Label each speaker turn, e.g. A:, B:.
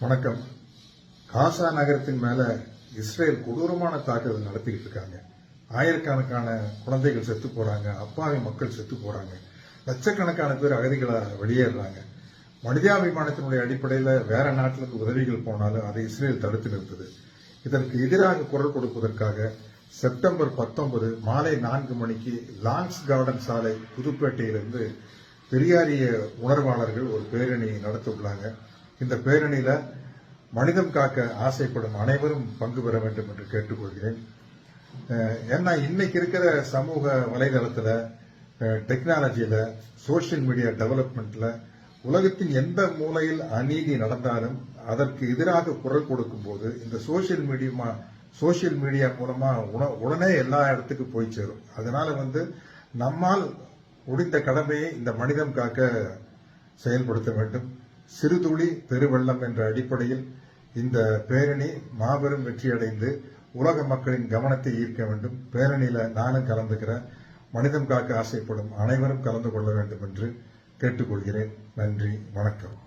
A: வணக்கம். காசா நகரத்தின் மேல இஸ்ரேல் கொடூரமான தாக்குதல் நடத்திக்கிட்டு இருக்காங்க. ஆயிரக்கணக்கான குழந்தைகள் செத்து போறாங்க. அப்பாவி மக்கள் செத்து போறாங்க. லட்சக்கணக்கான பேர் அகதிகளா வெளியேறாங்க. மனிதாபிமானத்தினுடைய அடிப்படையில் வேற நாட்டிலிருந்து உதவிகள் போனாலும் அதை இஸ்ரேல் தடுத்து நிறுத்தது. இதற்கு எதிராக குரல் கொடுப்பதற்காக செப்டம்பர் பத்தொன்பது மாலை நான்கு மணிக்கு லான்ஸ் கார்டன் சாலை புதுப்பேட்டையிலிருந்து பெரியாரிய உணர்வாளர்கள் ஒரு பேரணி நடத்த உள்ளாங்க இந்த பேரணியில மனிதம் காக்க ஆசைப்படும் அனைவரும் பங்கு பெற வேண்டும் என்று கேட்டுக்கொள்கிறேன். ஏன்னா இன்னைக்கு இருக்கிற சமூக வலைதளத்துல டெக்னாலஜியில சோஷியல் மீடியா டெவலப்மெண்ட்ல உலகத்தின் எந்த மூலையில் அநீதி நடந்தாலும் அதற்கு எதிராக குரல் கொடுக்கும் போது இந்த சோஷியல் மீடியமா சோஷியல் மீடியா மூலமா உண- உடனே எல்லா இடத்துக்கு போய் சேரும். அதனால வந்து நம்மால் முடிந்த கடமையை இந்த மனிதம் காக்க செயல்படுத்த வேண்டும். சிறுதுளி பெருவெள்ளம் என்ற அடிப்படையில் இந்த பேரணி மாபெரும் வெற்றியடைந்து உலக மக்களின் கவனத்தை ஈர்க்க வேண்டும். பேரணியில நானும் கலந்துக்கிறேன் மனிதம் காக்க ஆசைப்படும் அனைவரும் கலந்து கொள்ள வேண்டும் என்று கேட்டுக்கொள்கிறேன். நன்றி வணக்கம்.